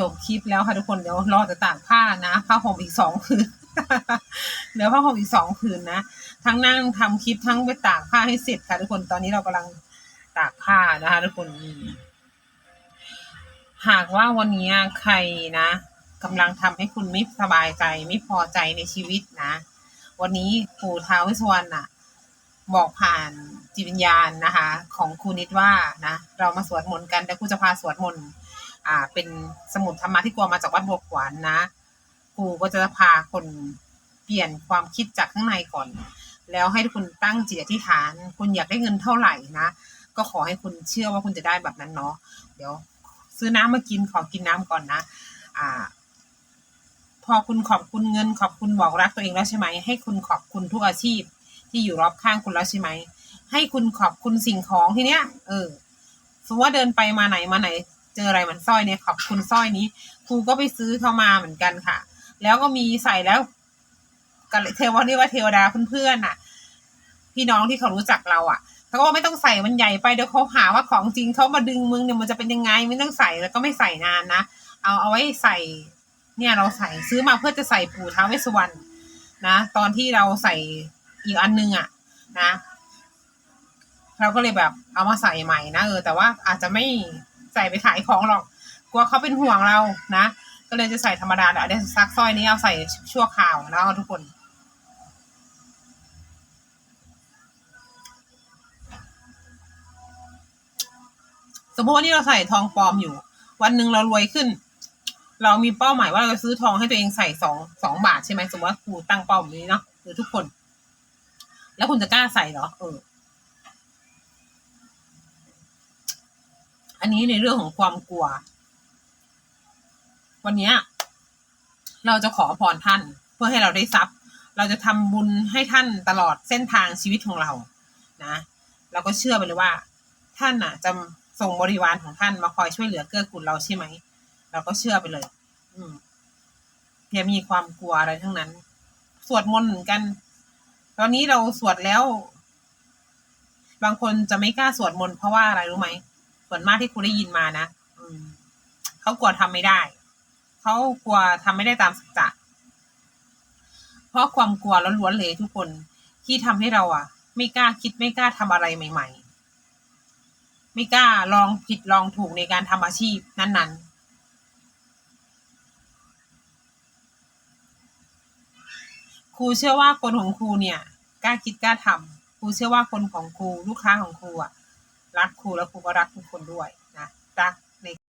จบคลิปแล้วค่ะทุกคนเดี๋ยวรอจะตากผ้านะผ้าห่มอีกสองคืนเดี๋ยวผ้าห่มอีกสองคืนนะทั้งนั่งทำคลิปทั้งไปตากผ้าให้เสร็จค่ะทุกคนตอนนี้เรากำลังตากผ้านะคะทุกคนหากว่าวันนี้ใครนะกำลังทำให้คุณไม่สบายใจ ไม่พอใจในชีวิตนะ วันนี้ปู่ท้าวเวสสวรรณน่ะ บอกผ่านจิตวิญญาณนะคะ ของครูนิดว่านะ เรามาสวดมนต์กันแต่ครูจะพาสวดมนต์ อ่า เป็นสมุดธรรมะที่กลัวมาจากวัดบวกหวานนะครูก็จะพาคนเปลี่ยนความคิดจากข้างในก่อน แล้วให้คุณตั้งจิตอธิษฐาน คุณอยากได้เงินเท่าไหร่นะ ก็ขอให้คุณเชื่อว่าคุณจะได้แบบนั้นเนาะเดี๋ยว ซื้อน้ำมากินขอกินน้ำก่อนนะ อ่า พอคุณขอบคุณเงิน ขอบคุณบอกรักตัวเองแล้วใช่ไหมให้คุณขอบคุณทุกอาชีพ ที่อยู่รอบข้างคุณแล้วใช่ไหมให้คุณขอบคุณสิ่งของทีเนี้ย เออสมมติว่าเดินไปมาไหนมาไหน เจออะไรเหมันสร้อยเนี่ยขอบคุณสร้อยนี้ครูก็ไปซื้อเข้ามาเหมือนกันค่ะ แล้วก็มีใส่แล้วกันเทวดาเรียกว่าเทวดาเพื่อนๆน่ะ พี่น้องที่เขารู้จักเราอะเขาก็ว่าไม่ต้องใส่มันใหญ่ไปเดี๋ยวเขาหาว่าของจริงเขามาดึงมึงเนี่ยมันจะเป็นยังไงไม่ต้องใส่แล้วก็ไม่ใส่นานนะเอาเอาไว้ใส่ เนี่ยเราใส่ซื้อมาเพื่อจะใส่ปู่ท้าวเวสสวรรณนะตอนที่เราใส่อีกอันนึงอะ นะ เราก็เลยแบบเอามาใส่ใหม่นะเออแต่ว่าอาจจะไม่ ใส่ไปขายของหรอก กลัวเขาเป็นห่วงเรานะ ก็เลยจะใส่ธรรมดาแต่เดี๋ยวซักสร้อยนี้เอาใส่ชั่วคราวแล้วทุกคนสมมติว่านี่เราใส่ทองปลอมอยู่ วันหนึ่งเรารวยขึ้น เรามีเป้าหมายว่าเราจะซื้อทองให้ตัวเองใส่สองสองบาทใช่ไหมสมมติว่าครูตั้งเป้าแบบนี้เนาะหรือทุกคน แล้วคุณจะกล้าใส่เหรอเออ อันนี้ในเรื่องของความกลัว วันนี้เราจะขอพรท่าน เพื่อให้เราได้ทรัพย์ เราจะทำบุญให้ท่านตลอดเส้นทางชีวิตของเรา นะเราก็เชื่อไปเลยว่า ท่านน่ะ จะส่งบริวารของท่านมาคอยช่วยเหลือเกื้อกูลเราใช่ไหมเราก็เชื่อไปเลย อืมอย่ามีความกลัวอะไรทั้งนั้น สวดมนต์เหมือนกัน ตอนนี้เราสวดแล้ว บางคนจะไม่กล้าสวดมนต์เพราะว่าอะไรรู้ไหม ส่วนมากที่ครูได้ยินมานะอืมเขากลัวทำไม่ได้ เขากลัวทำไม่ได้ตามสัจจะเพราะความกลัวล้วนๆเลยทุกคนที่ทำให้เราอะ ไม่กล้าคิดไม่กล้าทำอะไรใหม่ ๆ ไม่กล้าลองผิดลองถูกในการทำอาชีพนั้นๆครูเชื่อว่าคนของครูเนี่ยกล้าคิดกล้าทำครูเชื่อว่าคนของครูลูกค้าของครูอะ รักครูแล้วครูก็รักทุกคนด้วยนะรักใน